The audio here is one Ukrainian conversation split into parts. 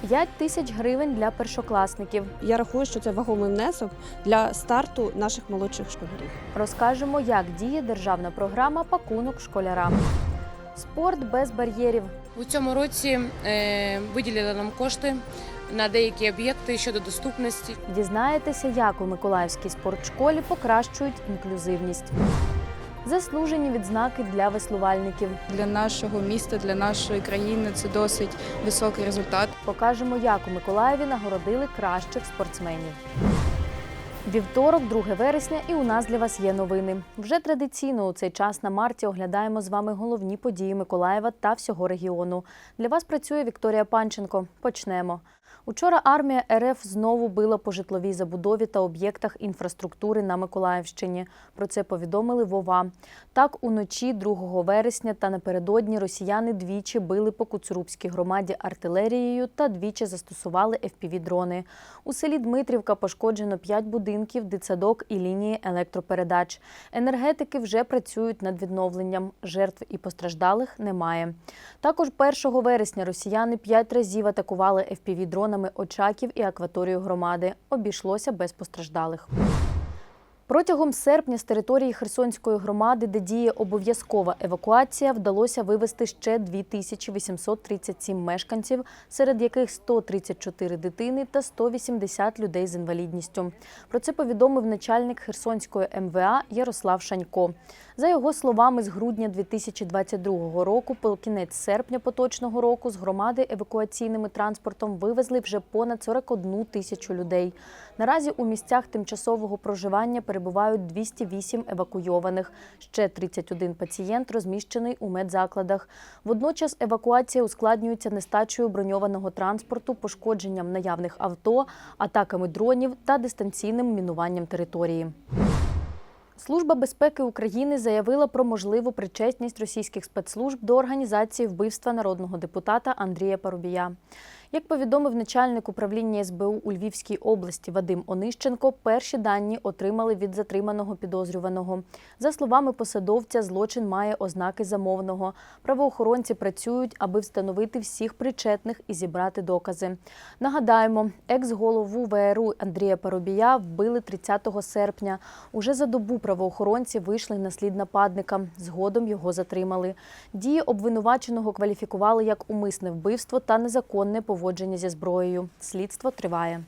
5 тисяч гривень для першокласників. Я рахую, що це вагомий внесок для старту наших молодших школярів. Розкажемо, як діє державна програма Пакунок школярам. Спорт без бар'єрів. У цьому році е, виділили нам кошти на деякі об'єкти щодо доступності. Дізнаєтеся, як у Миколаївській спортшколі покращують інклюзивність. Заслужені відзнаки для веслувальників. Для нашого міста, для нашої країни це досить високий результат. Покажемо, як у Миколаєві нагородили кращих спортсменів. Вівторок, 2 вересня, і у нас для вас є новини. Вже традиційно у цей час на марті оглядаємо з вами головні події Миколаєва та всього регіону. Для вас працює Вікторія Панченко. Почнемо. Учора армія РФ знову била по житловій забудові та об'єктах інфраструктури на Миколаївщині. Про це повідомили Вова. Так, уночі 2 вересня та напередодні росіяни двічі били по Куцурубській громаді артилерією та двічі застосували FPV-дрони. У селі Дмитрівка пошкоджено 5 будинків, дитсадок і лінії електропередач. Енергетики вже працюють над відновленням. Жертв і постраждалих немає. Також 1 вересня росіяни 5 разів атакували FPV-дронами Очаків і акваторію громади. Обійшлося без постраждалих. Протягом серпня з території Херсонської громади, де діє обов'язкова евакуація, вдалося вивезти ще 2837 мешканців, серед яких 134 дитини та 180 людей з інвалідністю. Про це повідомив начальник Херсонської МВА Ярослав Шанько. За його словами, з грудня 2022 року по кінець серпня поточного року з громади евакуаційними транспортом вивезли вже понад 41 тисячу людей. Наразі у місцях тимчасового проживання перебувають 208 евакуйованих. Ще 31 пацієнт розміщений у медзакладах. Водночас евакуація ускладнюється нестачею броньованого транспорту, пошкодженням наявних авто, атаками дронів та дистанційним мінуванням території. Служба безпеки України заявила про можливу причетність російських спецслужб до організації вбивства народного депутата Андрія Парубія. Як повідомив начальник управління СБУ у Львівській області Вадим Онищенко, перші дані отримали від затриманого підозрюваного. За словами посадовця, злочин має ознаки замовного. Правоохоронці працюють, аби встановити всіх причетних і зібрати докази. Нагадаємо, екс-голову ВРУ Андрія Парубія вбили 30 серпня. Уже за добу правоохоронці вийшли на слід нападника. Згодом його затримали. Дії обвинуваченого кваліфікували як умисне вбивство та незаконне поводження зі зброєю. Слідство триває.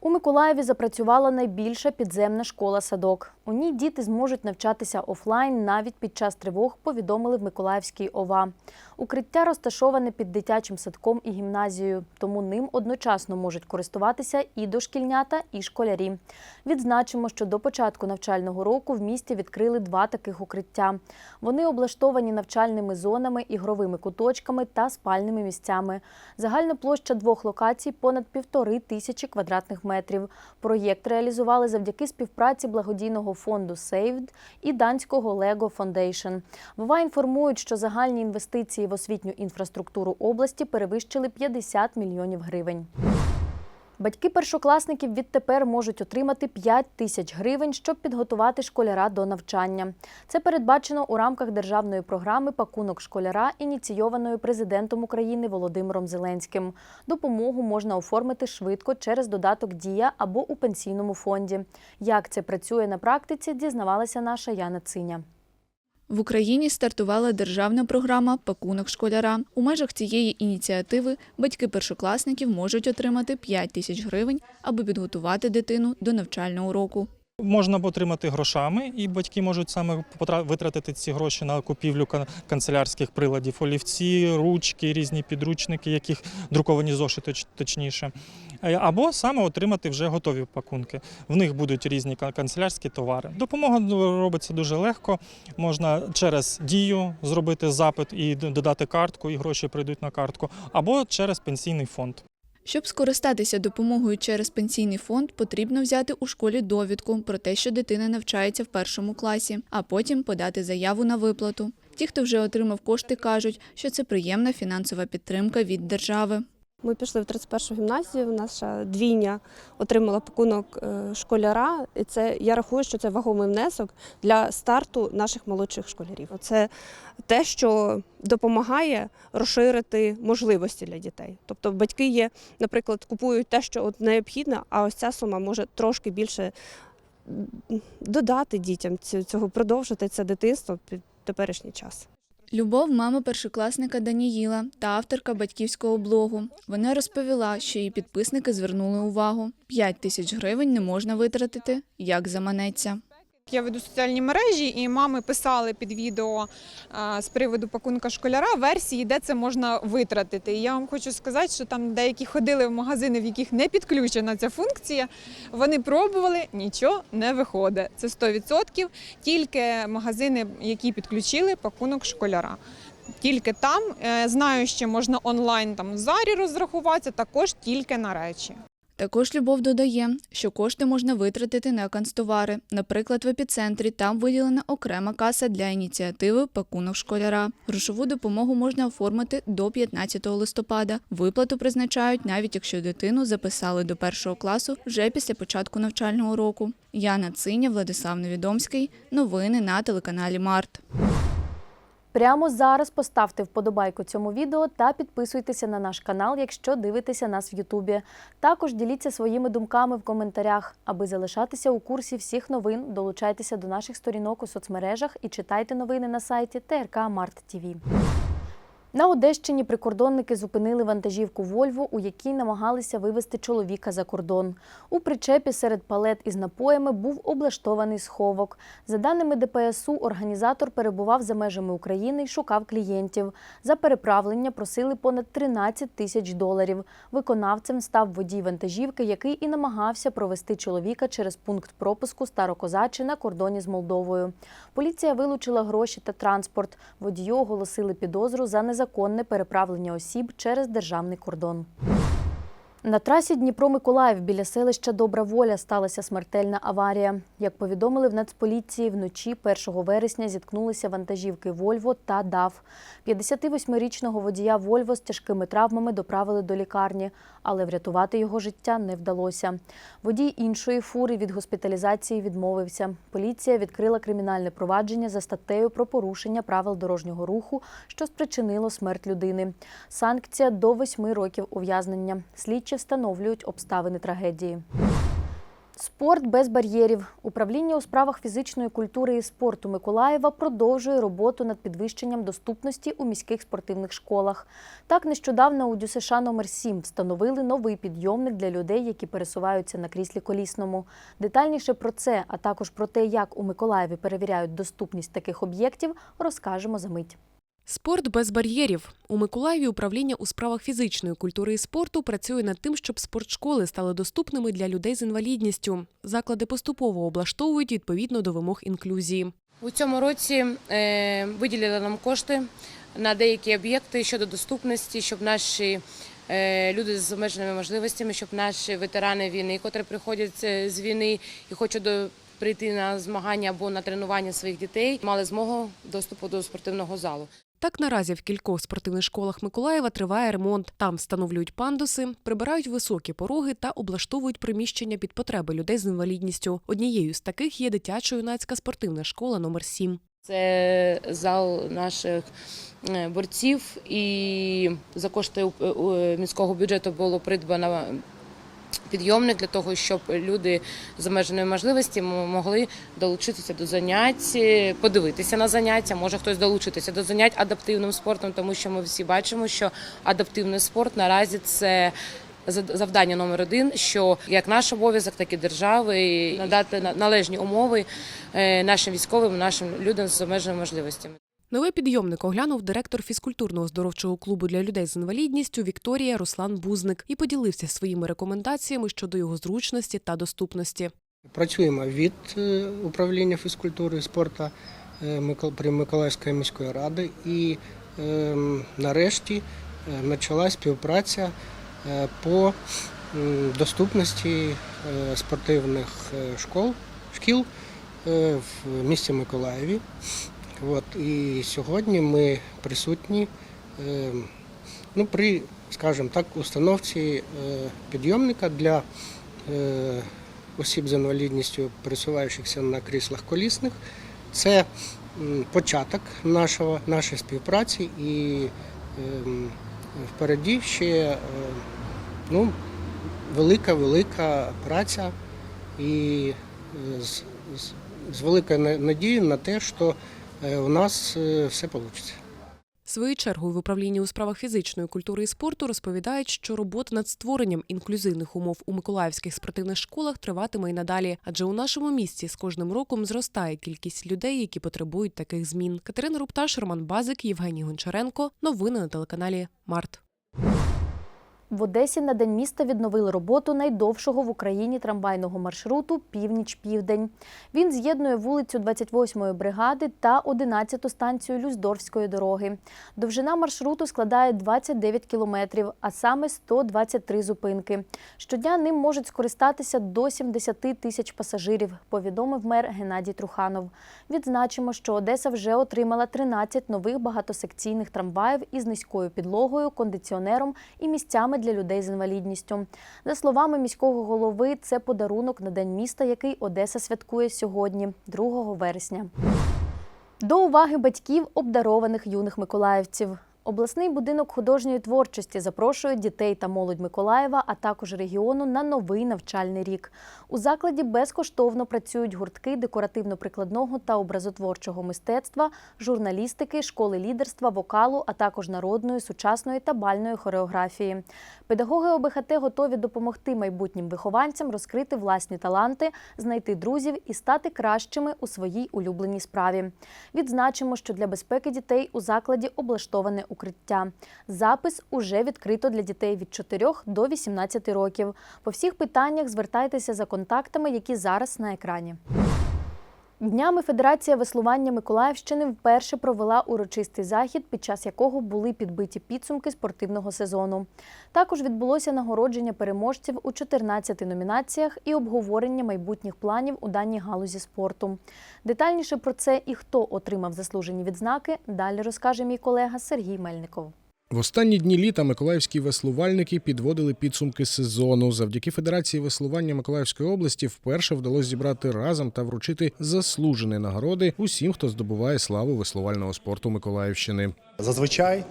У Миколаєві запрацювала найбільша підземна школа-садок. У ній діти зможуть навчатися офлайн навіть під час тривог, повідомили в Миколаївській ОВА. Укриття розташоване під дитячим садком і гімназією, тому ним одночасно можуть користуватися і дошкільнята, і школярі. Відзначимо, що до початку навчального року в місті відкрили два таких укриття. Вони облаштовані навчальними зонами, ігровими куточками та спальними місцями. Загальна площа двох локацій понад півтори тисячі квадратних метрів. Проєкт реалізували завдяки співпраці благодійного фонду Saved і данського Lego Foundation. ВОВА інформують, що загальні інвестиції в освітню інфраструктуру області перевищили 50 мільйонів гривень. Батьки першокласників відтепер можуть отримати 5 тисяч гривень, щоб підготувати школяра до навчання. Це передбачено у рамках державної програми Пакунок школяра, ініційованої президентом України Володимиром Зеленським. Допомогу можна оформити швидко через додаток Дія або у пенсійному фонді. Як це працює на практиці, дізнавалася наша Яна Циня. В Україні стартувала державна програма Пакунок школяра. У межах цієї ініціативи батьки першокласників можуть отримати 5 тисяч гривень, аби підготувати дитину до навчального року. Можна отримати грошами, і батьки можуть саме витратити ці гроші на купівлю канцелярських приладів, олівці, ручки, різні підручники, яких друковані зошити точніше. Е, Або саме отримати вже готові пакунки. В них будуть різні канцелярські товари. Допомога робиться дуже легко. Можна через дію зробити запит і додати картку, і гроші прийдуть на картку, або через пенсійний фонд. Щоб скористатися допомогою через пенсійний фонд, потрібно взяти у школі довідку про те, що дитина навчається в першому класі, а потім подати заяву на виплату. Ті, хто вже отримав кошти, кажуть, що це приємна фінансова підтримка від держави. Ми пішли в 31 гімназію. Наша двійня отримала пакунок е, школяра. І це я рахую, що це вагомий внесок для старту наших молодших школярів. Це те, що допомагає розширити можливості для дітей. Тобто, батьки є, наприклад, купують те, що от необхідно, а ось ця сума може трошки більше додати дітям цього, продовжити це дитинство під теперішній час. Любов, мама першокласника Даніїла та авторка батьківського блогу. Вона розповіла, що її підписники звернули увагу: 5 тисяч гривень не можна витратити, як заманеться. Я веду соціальні мережі, і мами писали під відео з приводу пакунка школяра версії, де це можна витратити. І я вам хочу сказати, що там деякі ходили в магазини, в яких не підключена ця функція. Вони пробували, нічого не виходить. Це 100%. Тільки магазини, які підключили пакунок школяра. Тільки там Е, знаю, що можна онлайн там в зарі розрахуватися, також тільки на речі. Також Любов додає, що кошти можна витратити на канцтовари. Наприклад, в епіцентрі там виділена окрема каса для ініціативи Пакунок школяра. Грошову допомогу можна оформити до 15 листопада. Виплату призначають навіть якщо дитину записали до першого класу вже після початку навчального року. Яна Циня, Владислав Невідомський. Новини на телеканалі Март. Прямо зараз поставте вподобайку цьому відео та підписуйтеся на наш канал, якщо дивитеся нас в Ютубі. Також діліться своїми думками в коментарях. Аби залишатися у курсі всіх новин, долучайтеся до наших сторінок у соцмережах і читайте новини на сайті ТРК Март ТІВІ. На Одещині прикордонники зупинили вантажівку Вольво, у якій намагалися вивезти чоловіка за кордон. У причепі серед палет із напоями був облаштований сховок. За даними ДПСУ, організатор перебував за межами України і шукав клієнтів. За переправлення просили понад 13 тисяч доларів. Виконавцем став водій вантажівки, який і намагався провести чоловіка через пункт пропуску Старокозачі на кордоні з Молдовою. Поліція вилучила гроші та транспорт. Водію оголосили підозру за незаконне переправлення осіб через державний кордон. На трасі Дніпро-Миколаїв біля селища Добра Воля сталася смертельна аварія. Як повідомили в Нацполіції, вночі 1 вересня зіткнулися вантажівки Вольво та ДАВ. 58-річного водія Вольво з тяжкими травмами доправили до лікарні, але врятувати його життя не вдалося. Водій іншої фури від госпіталізації відмовився. Поліція відкрила кримінальне провадження за статтею про порушення правил дорожнього руху, що спричинило смерть людини. Санкція до 8 років ув'язнення. Слідчі встановлюють обставини трагедії. Спорт без бар'єрів. Управління у справах фізичної культури і спорту Миколаєва продовжує роботу над підвищенням доступності у міських спортивних школах. Так, нещодавно у ДЮСШ номер 7 встановили новий підйомник для людей, які пересуваються на кріслі колісному. Детальніше про це, а також про те, як у Миколаєві перевіряють доступність таких об'єктів, розкажемо за мить. Спорт без бар'єрів у Миколаєві управління у справах фізичної культури і спорту працює над тим, щоб спортшколи стали доступними для людей з інвалідністю. Заклади поступово облаштовують відповідно до вимог інклюзії. У цьому році е, виділили нам кошти на деякі об'єкти щодо доступності, щоб наші е, люди з обмеженими можливостями, щоб наші ветерани війни, котрі приходять з війни і хочуть до. Прийти на змагання або на тренування своїх дітей мали змогу доступу до спортивного залу. Так наразі в кількох спортивних школах Миколаєва триває ремонт. Там встановлюють пандуси, прибирають високі пороги та облаштовують приміщення під потреби людей з інвалідністю. Однією з таких є дитячо-юнацька спортивна школа номер 7 Це зал наших е, борців, і за кошти е, е, міського бюджету було придбано підйомник для того, щоб люди з обмеженою можливості могли долучитися до занять, е, подивитися на заняття. Може хтось долучитися до занять адаптивним спортом, тому що ми всі бачимо, що адаптивний спорт наразі це. Завдання номер один, що як наш обов'язок, так і держави надати на- належні умови е, нашим військовим, нашим людям з обмеженими можливостями. Новий підйомник оглянув директор фізкультурного здоровчого клубу для людей з інвалідністю Вікторія Руслан Бузник і поділився своїми рекомендаціями щодо його зручності та доступності. Працюємо від е, управління фізкультури і спорту е, при Миколаївської міської ради і ем, нарешті е, почалась співпраця по доступності спортивних школ, шкіл в місті Миколаєві. От, і сьогодні ми присутні ем, ну, при скажімо так, установці е, підйомника для е, осіб з інвалідністю, пересуваючихся на кріслах колісних. Це початок нашого, нашої співпраці і ем, впереді ще е, ну, велика, велика праця і е, з, з, з великою надією на те, що е, у нас е, все вийде. Своєю чергою в управлінні у справах фізичної культури і спорту розповідають, що робота над створенням інклюзивних умов у миколаївських спортивних школах триватиме й надалі, адже у нашому місті з кожним роком зростає кількість людей, які потребують таких змін. Катерина Рупташ, Роман Базик, Євгеній Гончаренко. Новини на телеканалі Март. В Одесі на день міста відновили роботу найдовшого в Україні трамвайного маршруту Північ-Південь. Він з'єднує вулицю 28-ї бригади та 11-ту станцію Люздорфської дороги. Довжина маршруту складає 29 кілометрів, а саме 123 зупинки. Щодня ним можуть скористатися до 70 тисяч пасажирів, повідомив мер Геннадій Труханов. Відзначимо, що Одеса вже отримала 13 нових багатосекційних трамваїв із низькою підлогою, кондиціонером і місцями для людей з інвалідністю. За словами міського голови, це подарунок на день міста, який Одеса святкує сьогодні, 2 вересня. До уваги батьків обдарованих юних миколаївців. Обласний будинок художньої творчості запрошує дітей та молодь Миколаєва, а також регіону на новий навчальний рік. У закладі безкоштовно працюють гуртки декоративно-прикладного та образотворчого мистецтва, журналістики, школи лідерства, вокалу, а також народної, сучасної та бальної хореографії. Педагоги ОБХТ готові допомогти майбутнім вихованцям розкрити власні таланти, знайти друзів і стати кращими у своїй улюбленій справі. Відзначимо, що для безпеки дітей у закладі облаштоване укриття. Запис уже відкрито для дітей від 4 до 18 років. По всіх питаннях звертайтеся за контактами, які зараз на екрані. Днями Федерація веслування Миколаївщини вперше провела урочистий захід, під час якого були підбиті підсумки спортивного сезону. Також відбулося нагородження переможців у 14 номінаціях і обговорення майбутніх планів у даній галузі спорту. Детальніше про це і хто отримав заслужені відзнаки, далі розкаже мій колега Сергій Мельников. В останні дні літа миколаївські веслувальники підводили підсумки сезону. Завдяки Федерації веслування Миколаївської області вперше вдалося зібрати разом та вручити заслужені нагороди усім, хто здобуває славу веслувального спорту Миколаївщини. Зазвичай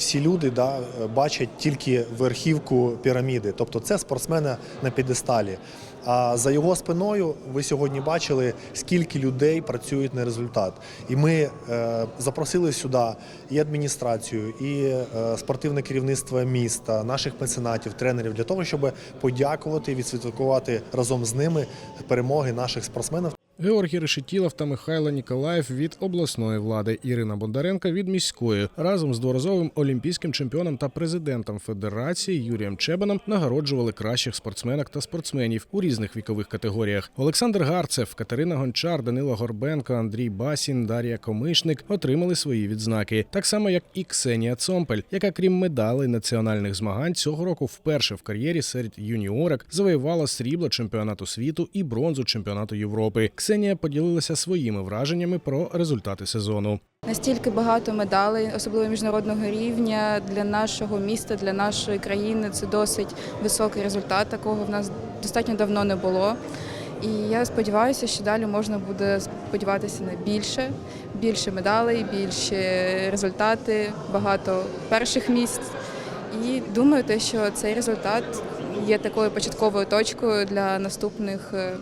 всі люди да, бачать тільки верхівку піраміди, тобто це спортсмена на підесталі. А за його спиною ви сьогодні бачили, скільки людей працюють на результат. І ми е, запросили сюди і адміністрацію, і е, спортивне керівництво міста, наших меценатів, тренерів для того, щоб подякувати, і відсвяткувати разом з ними перемоги наших спортсменів. Георгій Решетілов та Михайло Ніколаєв від обласної влади, Ірина Бондаренка від міської разом з дворазовим олімпійським чемпіоном та президентом федерації Юрієм Чебаном нагороджували кращих спортсменок та спортсменів у різних вікових категоріях. Олександр Гарцев, Катерина Гончар, Данило Горбенко, Андрій Басін, Дар'я Комишник отримали свої відзнаки, так само як і Ксенія Цомпель, яка крім медалей національних змагань цього року вперше в кар'єрі серед юніорок завоювала срібло чемпіонату світу і бронзу чемпіонату Європи. Ксенія поділилася своїми враженнями про результати сезону. Настільки багато медалей, особливо міжнародного рівня для нашого міста, для нашої країни. Це досить високий результат. Такого в нас достатньо давно не було. І я сподіваюся, що далі можна буде сподіватися на більше, більше медалей, більше результати, багато перших місць. І думаю, те, що цей результат є такою початковою точкою для наступних е,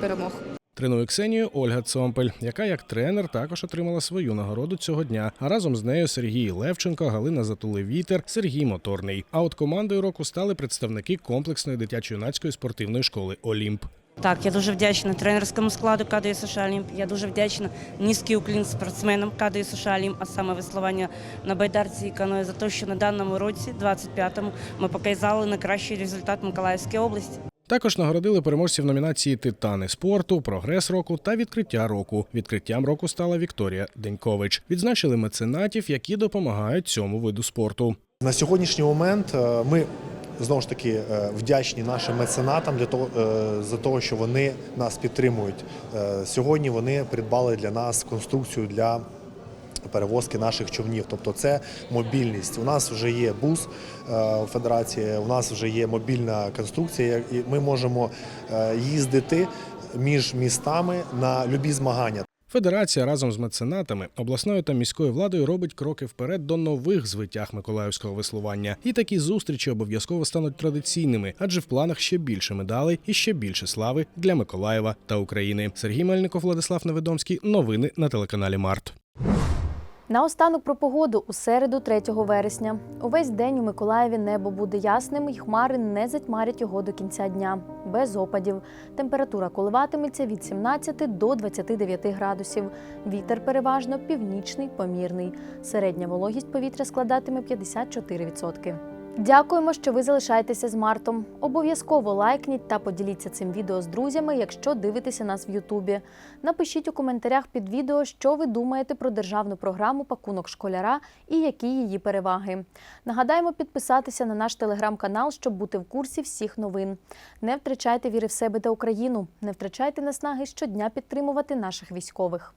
перемог. Тренує Ксенію Ольга Цомпель, яка як тренер також отримала свою нагороду цього дня. А разом з нею Сергій Левченко, Галина Затулевітер, Сергій Моторний. А от командою року стали представники комплексної дитячо-юнацької спортивної школи Олімп. Так, я дуже вдячна тренерському складу КДС США. Я дуже вдячна низький уклін спортсменам КДС США а саме веслування на байдарці і каної за те, що на даному році, 25-му, ми показали найкращий результат Миколаївської області. Також нагородили переможців номінації Титани спорту, прогрес року та відкриття року. Відкриттям року стала Вікторія Денькович. Відзначили меценатів, які допомагають цьому виду спорту. На сьогоднішній момент е, ми знову ж таки е, вдячні нашим меценатам для того е, за того, що вони нас підтримують. Сьогодні вони придбали для нас конструкцію для перевозки наших човнів. Тобто це мобільність. У нас вже є бус е, федерації, у нас вже є мобільна конструкція, і ми можемо е, їздити між містами на любі змагання. Федерація разом з меценатами, обласною та міською владою робить кроки вперед до нових звитяг миколаївського веслування. І такі зустрічі обов'язково стануть традиційними, адже в планах ще більше медалей і ще більше слави для Миколаєва та України. Сергій Мельников, Владислав Неведомський. Новини на телеканалі Март. Наостанок про погоду у середу, 3 вересня. Увесь день у Миколаєві небо буде ясним, і хмари не затьмарять його до кінця дня. Без опадів. Температура коливатиметься від 17 до 29 градусів. Вітер переважно північний, помірний. Середня вологість повітря складатиме 54%. Дякуємо, що ви залишаєтеся з Мартом. Обов'язково лайкніть та поділіться цим відео з друзями, якщо дивитеся нас в Ютубі. Напишіть у коментарях під відео, що ви думаєте про державну програму Пакунок школяра і які її переваги. Нагадаємо підписатися на наш телеграм-канал, щоб бути в курсі всіх новин. Не втрачайте віри в себе та Україну, не втрачайте наснаги щодня підтримувати наших військових.